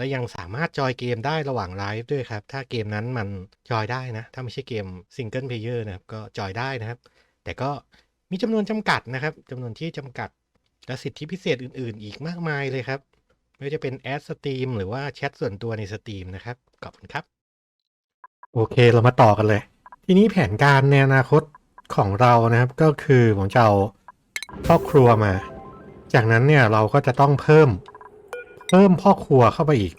และยังสามารถจอยเกมได้ระหว่างไลฟ์ด้วยครับ ถ้าเกมนั้นมันจอยได้นะ ถ้าไม่ใช่เกมซิงเกิลเพลเยอร์นะครับ ก็จอยได้นะครับ แต่ก็มีจำนวนจำกัดนะครับจำนวนที่จำกัด และสิทธิพิเศษอื่น ๆ อีกมากมายเลยครับไม่ว่าจะเป็นแอดสตรีมหรือว่าแชทส่วนตัวในสตรีมนะครับขอบคุณครับ โอเคเรามาต่อกันเลย ทีนี้แผนการในอนาคตของเรานะครับก็คือผมจะเอาครอบครัวมา จากนั้นเนี่ยเราก็จะต้องเพิ่ม เพิ่มพ่อครัวเข้าไปอีก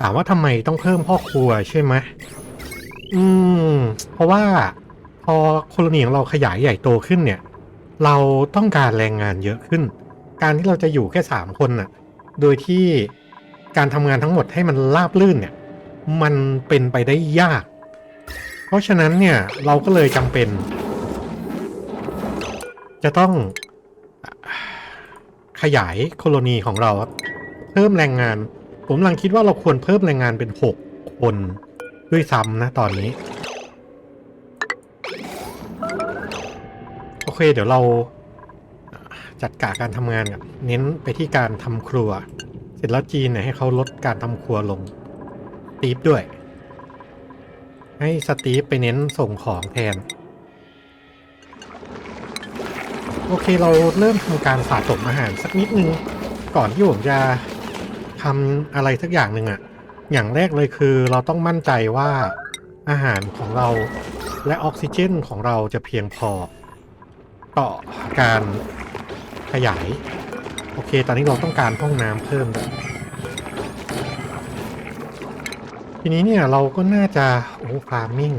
ถามว่าทำไมต้องเพิ่มพ่อครัวใช่ไหมอืม เพราะว่าพอโคโลนีของเราขยายใหญ่โตขึ้นเนี่ย เราต้องการแรงงานเยอะขึ้น การที่เราจะอยู่แค่สามคนน่ะ โดยที่การทำงานทั้งหมดให้มันราบลื่นเนี่ย มันเป็นไปได้ยาก เพราะฉะนั้นเนี่ยเราก็เลยจำเป็น จะต้อง ขยายโคโลนีของเราครับเพิ่มแรงงาน ผมกำลังคิดว่าเราควรเพิ่มแรงงานเป็นหกคนด้วยซ้ำนะตอนนี้ โอเคเดี๋ยวเราจัดการการทำงานกันเน้นไปที่การทำครัว เสร็จแล้วจีนเนี่ยให้เขาลดการทำครัวลงสตีฟด้วย ให้สตีฟไปเน้นส่งของแทน โอเคเราเริ่มทำการสะสมอาหารสักนิดนึง ก่อนที่ผมจะทำอะไรสักอย่างหนึ่งอะอย่างแรกเลยคือเราต้องมั่นใจว่าอาหารของเราและออกซิเจนของเราจะเพียงพอ ต่อการขยาย โอเค ตอนนี้เราต้องการห้องน้ำเพิ่มด้วยทีนี้เนี่ยเราก็น่าจะโอ้ฟาร์มิง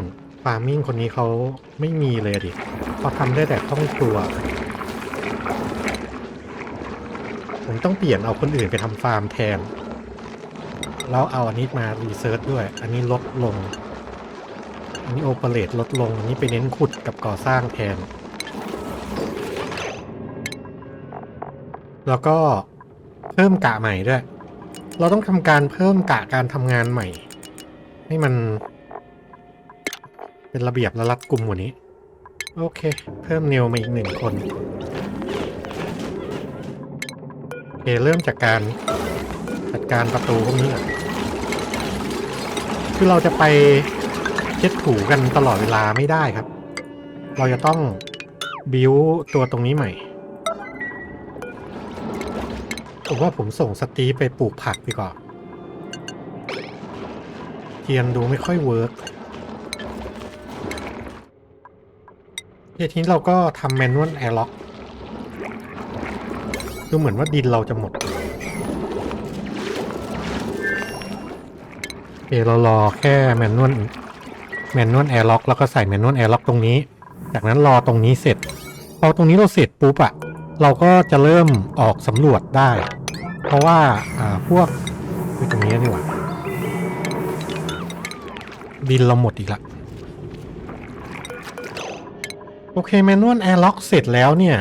ฟาร์มิงคนนี้เขาไม่มีเลยดิเขาทำได้แต่ห้องครัว ผมต้องเปลี่ยนเอาคนอื่นไปทำฟาร์มแทน แล้วเอาอันนี้มารีเสิร์ชด้วย อันนี้ลดลง อันนี้โอเปเรตลดลง อันนี้ไปเน้นขุดกับก่อสร้างแทน แล้วก็เพิ่มกะใหม่ด้วย เราต้องทำการเพิ่มกะการทำงานใหม่ ให้มัน เป็นระเบียบและรัดกุมกว่านี้ โอเค เพิ่มเนวมาอีกหนึ่งคน เคเริ่มจากการจัดการประตูพวกนี้ก่อนคือเราจะไปเช็ดถูกันตลอดเวลาไม่ได้ครับ เราจะต้องบิวตัวตรงนี้ใหม่ผมว่าผมส่งสตีไปปลูกผักดีกว่าเทียนดูไม่ค่อยเวิร์กทีนี้เราก็ทำแมนนวลแอร์ล็อก ดูเหมือนว่าดินเราจะหมดโอเรารอแค่แมนนวลแมนนวลแอร์ล็อกแล้วก็ใส่แมนนวลแอร์ล็อกตรงนี้ จากนั้นรอตรงนี้เสร็จพอตรงนี้เราเสร็จปุ๊บอะเราก็จะเริ่มออกสำรวจได้ เพราะว่าอ่าพวกตรงนี้นี่หว่าดินเราหมดอีกละโอเคแมนนวลแอร์ล็อกเสร็จแล้วเนี่ย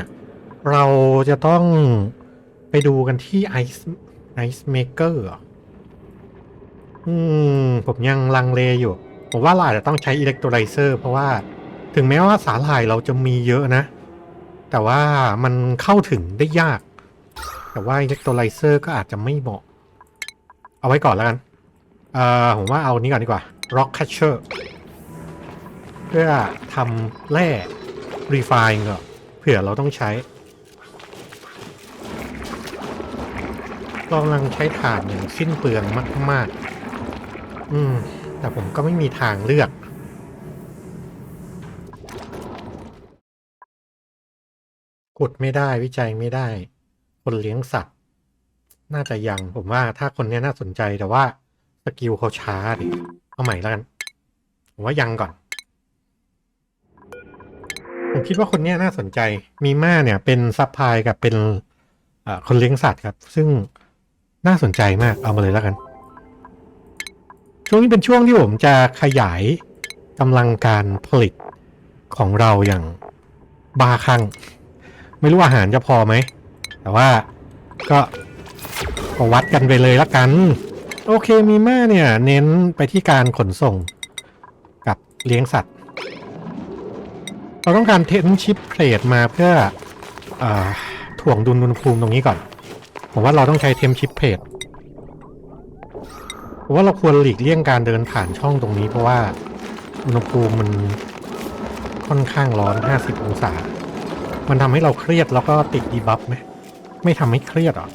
เราจะต้อง ไปดูกันที่ไอซ์ไอซ์เมเกอร์อืม ผมยังลังเลอยู่ ผมว่าเราอาจจะต้องใช้อิเล็กโทรไลเซอร์เพราะว่าถึงแม้ว่าสาหร่ายเราจะมีเยอะนะ แต่ว่ามันเข้าถึงได้ยาก แต่ว่าอิเล็กโทรไลเซอร์ก็อาจจะไม่เหมาะ เอาไว้ก่อนแล้วกัน เอ่อ ผมว่าเอานี้ก่อนดีกว่า Rock Catcher เพื่อทำแร่ refine ก่อนเผื่อเราต้องใช้ กำลังใช้ถ่านอย่างสิ้นเปลืองมาก ๆ อืม แต่ผมก็ไม่มีทางเลือกกดไม่ได้วิจัยไม่ได้ คนเลี้ยงสัตว์ น่าจะยังผมว่าถ้าคนนี้น่าสนใจแต่ว่าสกิลเขาช้าดิ เอาใหม่แล้วกัน ผมว่ายังก่อน ผมคิดว่าคนนี้น่าสนใจ มีม่าเนี่ยเป็นซัพพลายกับเป็นคนเลี้ยงสัตว์ครับ ซึ่ง น่าสนใจมากเอามาเลยแล้วกัน ช่วงนี้เป็นช่วงที่ผมจะขยายกำลังการผลิตของเราอย่างบาคลั่งไม่รู้อาหารจะพอไหม แต่ว่าก็ก็วัดกันไปเลยละกัน โอเคมีมาเนี่ย เน้นไปที่การขนส่งกับเลี้ยงสัตว์ เราต้องการเทนชิปเพลทมาเพื่ออถ่วงดุลอุณหภูมิตรงนี้ก่อน ผมว่าเราต้องใช้เทมชิปเพลทผมว่าเราควรหลีกเลี่ยงการเดินผ่านช่องตรงนี้เพราะว่าอุณหภูมิมันค่อนข้างร้อน 50 องศา มันทำให้เราเครียดแล้วก็ติดดีบัฟไหม ไม่ทำให้เครียดหรอ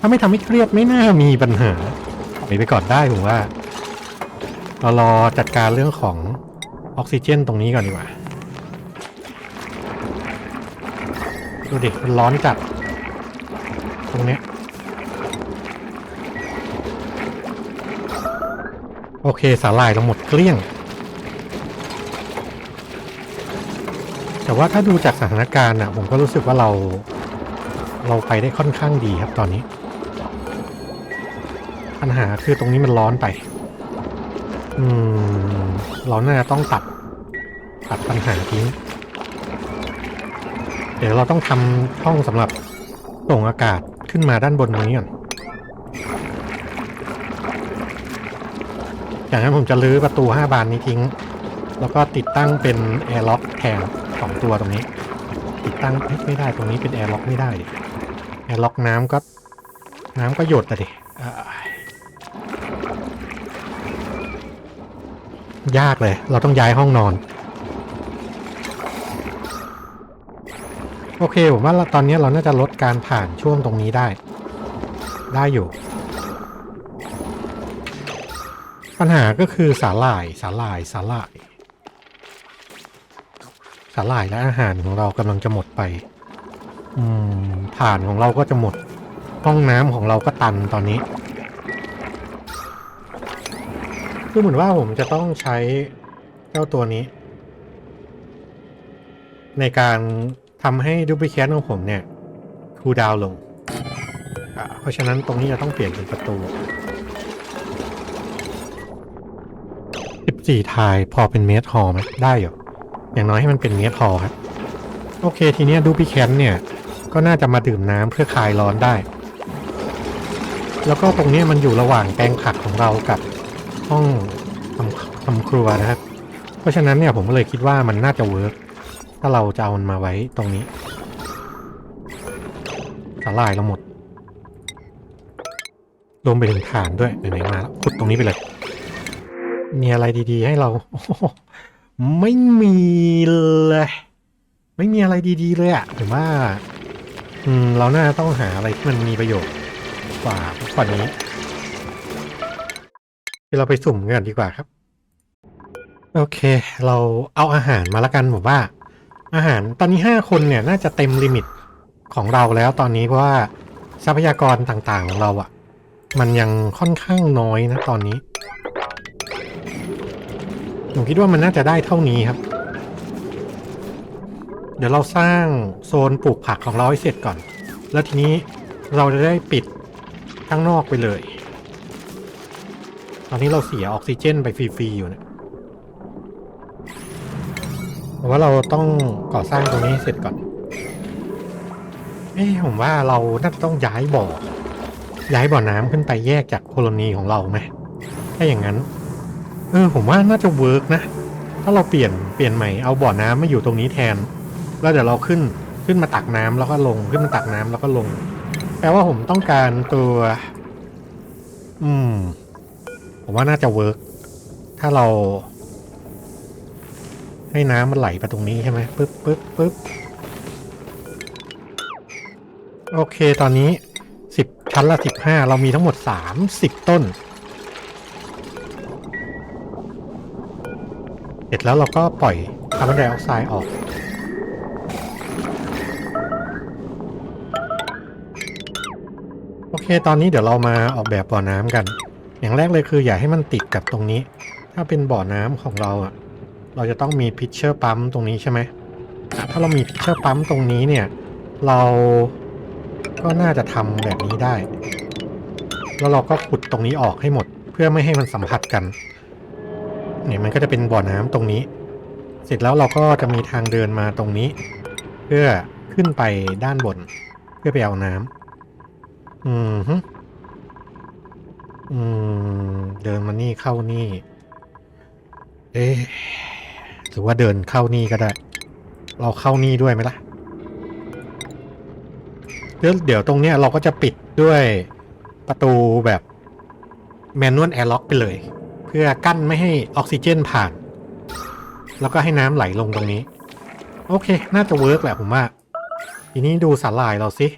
ถ้าไม่ทำให้เครียดไม่น่ามีปัญหาไปไปก่อนได้ผมว่าเรารอจัดการเรื่องของออกซิเจนตรงนี้ก่อนดีกว่า ดูดิมันร้อนจัด ตรงเนี้ย โอเคสาหร่ายเราหมดเกลี้ยง แต่ว่าถ้าดูจากสถานการณ์อะ ผมก็รู้สึกว่าเรา เราไปได้ค่อนข้างดีครับตอนนี้ ปัญหาคือตรงนี้มันร้อนไป อืม เราน่าจะต้องตัด ตัดปัญหาทิ้ง เดี๋ยวเราต้องทำช่องสำหรับส่งอากาศขึ้นมาด้านบนตรงนี้ก่อน อย่างนั้นผมจะลื้อประตู 5 บานนี้ทิ้ง แล้วก็ติดตั้งเป็นแอร์ล็อกแทนสองตัวตรงนี้ ติดตั้งไม่ได้ตรงนี้เป็นแอร์ล็อกไม่ได้ดิแอร์ล็อกน้ำก็น้ำก็หยดอะดิยากเลย เราต้องย้ายห้องนอน โอเค ผมว่าเราตอนนี้เราน่าจะลดการผ่านช่วงตรงนี้ได้ ได้อยู่ ปัญหาก็คือสาหร่ายสาหร่ายสาหร่ายสาหร่ายและอาหารของเรากำลังจะหมดไป อืมผ่านของเราก็จะหมด ห้องน้ำของเราก็ตันตอนนี้ คือเหมือนว่าผมจะต้องใช้เจ้าตัวนี้ ในการทำให้ดูบิแคสของผมเนี่ย คูดาวลง เพราะฉะนั้นตรงนี้จะต้องเปลี่ยนเป็นประตู 14ทายพอเป็นเมทฮอลไหมได้อยู่อย่างน้อยให้มันเป็นเมทฮอลครับ โอเคทีนี้ดูบิแคนเนี่ย ก็น่าจะมาดื่มน้ำเพื่อคลายร้อนได้ แล้วก็ตรงนี้มันอยู่ระหว่างแปลงผักของเรากับห้องทำทำครัวนะครับ เพราะฉะนั้นเนี่ยผมก็เลยคิดว่ามันน่าจะเวิร์กถ้าเราจะเอามันมาไว้ตรงนี้สลายเราหมดรวมไปถึงฐานด้วยไหนๆมาแล้วขุดตรงนี้ไปเลย มีอะไรดีๆ ให้เรา ไม่มีเลย ไม่มีอะไรดีๆ เลยอะผมว่า อืม เราน่าต้องหาอะไรที่มันมีประโยชน์กว่ากว่านี้เดี๋ยวเราไปสุ่มกันดีกว่าครับ โอเค เราเอาอาหารมาละกันผมว่า อาหารตอนนี้ห้าคนเนี่ยน่าจะเต็มลิมิตของเราแล้วตอนนี้เพราะว่าทรัพยากรต่างๆของเราอะ่ะ มันยังค่อนข้างน้อยนะตอนนี้ ผมคิดว่ามันน่าจะได้เท่านี้ครับ เดี๋ยวเราสร้างโซนปลูกผักของเราให้เสร็จก่อน แล้วทีนี้เราจะได้ปิดข้างนอกไปเลย ตอนนี้เราเสียออกซิเจนไปฟรีๆอยู่เนี่ยผมว่าเราต้องก่อสร้างตรงนี้เสร็จก่อน เอ้ผมว่าเราน่าจะต้องย้ายบ่อ ย้ายบ่อน้ำขึ้นไปแยกจากโคลนีของเราไหมถ้าอย่างนั้น เออผมว่าน่าจะเวิร์กนะ ถ้าเราเปลี่ยนเปลี่ยนใหม่เอาบ่อน้ำมาอยู่ตรงนี้แทน แล้วเดี๋ยวเราขึ้นขึ้นมาตักน้ำแล้วก็ลงขึ้นมาตักน้ำแล้วก็ลง แปลว่าผมต้องการตัว อืม ผมว่าน่าจะเวิร์กถ้าเรา ให้น้ำมันไหลไปตรงนี้ใช่ไหมปึ๊บปึ๊บปึ๊บโอเคตอนนี้สิบชั้นละสิบห้าเรามีทั้งหมดสามสิบต้น ร็จแล้วเราก็ปล่อยคาร์บอนไดออกไซด์ออกโอเค ตอนนี้เดี๋ยวเรามาออกแบบบ่อน้ำกัน อย่างแรกเลยคืออย่าให้มันติดกับตรงนี้ ถ้าเป็นบ่อน้ำของเราอะเราจะต้องมีพิชเชอร์ปั๊มตรงนี้ใช่ไหม ถ้าเรามีพิชเชอร์ปั๊มตรงนี้เนี่ย เราก็น่าจะทำแบบนี้ได้ แล้วเราก็ขุดตรงนี้ออกให้หมด เพื่อไม่ให้มันสัมผัสกัน เนี่ยมันก็จะเป็นบ่อน้ำตรงนี้ เสร็จแล้วเราก็จะมีทางเดินมาตรงนี้ เพื่อขึ้นไปด้านบน เพื่อไปเอาน้ำอืมฮึอืมเดินมานี่เข้านี่ เอ๊ะหรือว่าเดินเข้านี่ก็ได้ เราเข้านี่ด้วยไหมล่ะเดี๋ยวเดี๋ยวตรงเนี้ยเราก็จะปิดด้วยประตูแบบแมนนวลแอร์ล็อกไปเลย พื่อกั้นไม่ให้ออกซิเจนผ่าน แล้วก็ให้น้ำไหลลงตรงนี้ โอเค น่าจะเวิร์กแหละผมว่า ทีนี้ดูสาลายเราสิ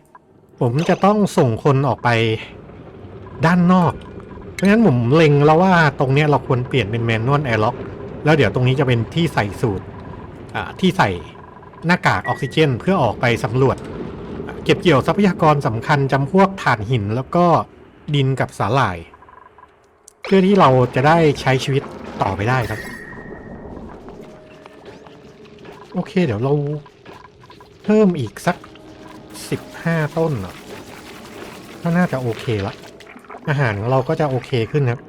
ผมจะต้องส่งคนออกไปด้านนอก เพราะฉะนั้นผมเล็งแล้วว่าตรงเนี้ยเราควรเปลี่ยนเป็นแมนนวลแอร์ล็อก แล้วเดี๋ยวตรงนี้จะเป็นที่ใส่สูตรอ่าที่ใส่หน้ากากออกซิเจน เพื่อออกไปสำรวจ เก็บเกี่ยวทรัพยากรสำคัญจำพวกถ่านหินแล้วก็ดินกับสาหร่าย พื่อที่เราจะได้ใช้ชีวิตต่อไปได้ครับ โอเค เดี๋ยวเราเพิ่มอีกสักสิบห้าต้นเนาะก็น่าจะโอเคละ อาหารของเราก็จะโอเคขึ้นครับ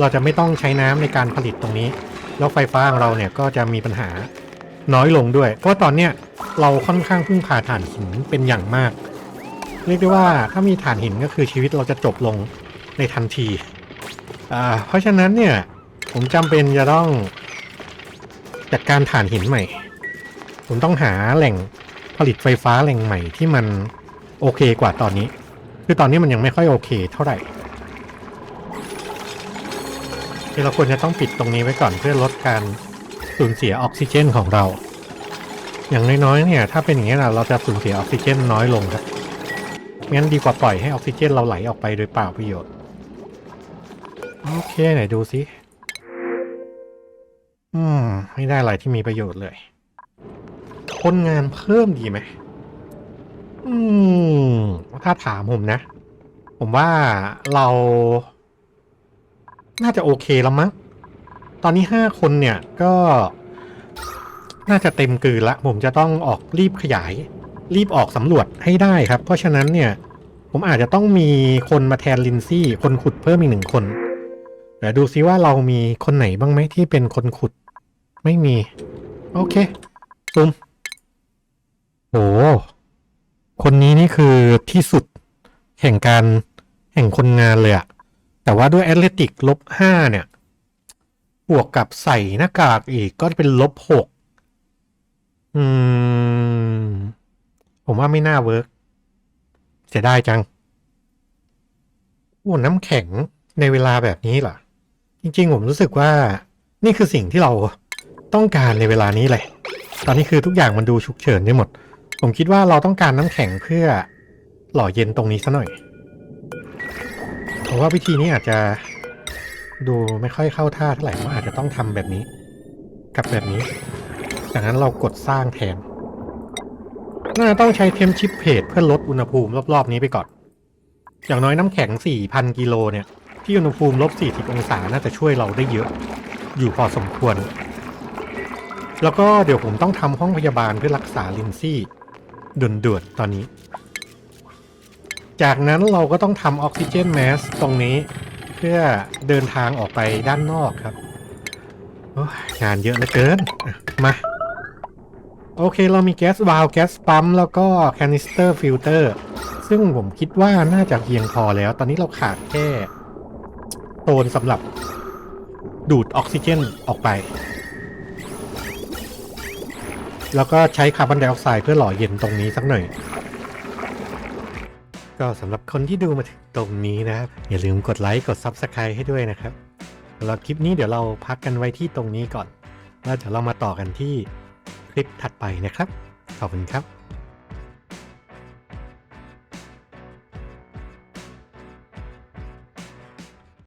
เราจะไม่ต้องใช้น้ำในการผลิตตรงนี้ แล้วไฟฟ้าของเราเนี่ยก็จะมีปัญหาน้อยลงด้วย เพราะตอนเนี้ยเราค่อนข้างพึ่งพาถ่านหินเป็นอย่างมาก เรียกได้ว่าถ้ามีถ่านหินก็คือชีวิตเราจะจบลงในทันที อ่าเพราะฉะนั้นเนี่ย ผมจำเป็นจะต้องจัดการถ่านหินใหม่ ผมต้องหาแหล่งผลิตไฟฟ้าแหล่งใหม่ที่มันโอเคกว่าตอนนี้ คือตอนนี้มันยังไม่ค่อยโอเคเท่าไหร่ที่เราควรจะต้องปิดตรงนี้ไว้ก่อนเพื่อลดการสูญเสียออกซิเจนของเรา อย่างน้อยๆเนี่ย ถ้าเป็นอย่างนี้นะเราจะสูญเสียออกซิเจนน้อยลงครับงั้นดีกว่าปล่อยให้ออกซิเจนเราไหลออกไปโดยเปล่าประโยชน์ โอเคไหนดูสิ อืม ไม่ได้อะไรที่มีประโยชน์เลย คนงานเพิ่มดีไหม อืม ถ้าถามผมนะ ผมว่าเรา น่าจะโอเคแล้วมั้ง ตอนนี้ห้าคนเนี่ยก็ น่าจะเต็มกืนละ ผมจะต้องออกรีบขยาย รีบออกสำรวจให้ได้ครับ เพราะฉะนั้นเนี่ย ผมอาจจะต้องมีคนมาแทนลินซี่ คนขุดเพิ่มอีกหนึ่งคน ดี๋ยวดูซิว่าเรามีคนไหนบ้างไหมที่เป็นคนขุด ไม่มี โอเคซุมโห คนนี้นี่คือที่สุดแห่งการแห่งคนงานเลยอะแต่ว่าด้วยแอตเลติกลบห้าเนี่ย บวกกับใส่หน้ากากอีกก็เป็นลบหกอืม ผมว่าไม่น่าเวิร์กเสียดายจังโอ้น้ำแข็งในเวลาแบบนี้เหรอ จริง ๆ ผมรู้สึกว่านี่คือสิ่งที่เราต้องการในเวลานี้เลย ตอนนี้คือทุกอย่างมันดูฉุกเฉินไปหมด ผมคิดว่าเราต้องการน้ำแข็งเพื่อหล่อเย็นตรงนี้ซะหน่อยผมว่าวิธีนี้อาจจะดูไม่ค่อยเข้าท่าเท่าไหร่ว่าอาจจะต้องทำแบบนี้ กับแบบนี้จากนั้นเรากดสร้างแทนน่าต้องใช้เทมชิปเพจเพื่อลดอุณหภูมิรอบๆนี้ไปก่อน อย่างน้อยน้ำแข็ง 4,000 กิโลเนี่ย ที่อุณหภูมิลบ40 องศาน่าจะช่วยเราได้เยอะ อยู่พอสมควร แล้วก็เดี๋ยวผมต้องทำห้องพยาบาลเพื่อรักษาลินซี่ด่วนๆตอนนี้ จากนั้นเราก็ต้องทำออกซิเจนแมสตรงนี้เพื่อเดินทางออกไปด้านนอกครับงานเยอะเหลือเกิน มา โอเคเรามีแก๊สวาลวแก๊สปั๊ม แล้วก็แคนิสเตอร์ฟิลเตอร์ ซึ่งผมคิดว่าน่าจะเพียงพอแล้ว ตอนนี้เราขาดแค่ โซนสำหรับดูดออกซิเจนออกไป แล้วก็ใช้คาร์บอนไดออกไซด์เพื่อหล่อเย็นตรงนี้สักหน่อย ก็สำหรับคนที่ดูมาถึงตรงนี้นะครับ อย่าลืมกดไลค์กด Subscribe ให้ด้วยนะครับสำหรับคลิปนี้เดี๋ยวเราพักกันไว้ที่ตรงนี้ก่อน แล้วเดี๋ยวเรามาต่อกันที่คลิปถัดไปนะครับ ขอบคุณครับ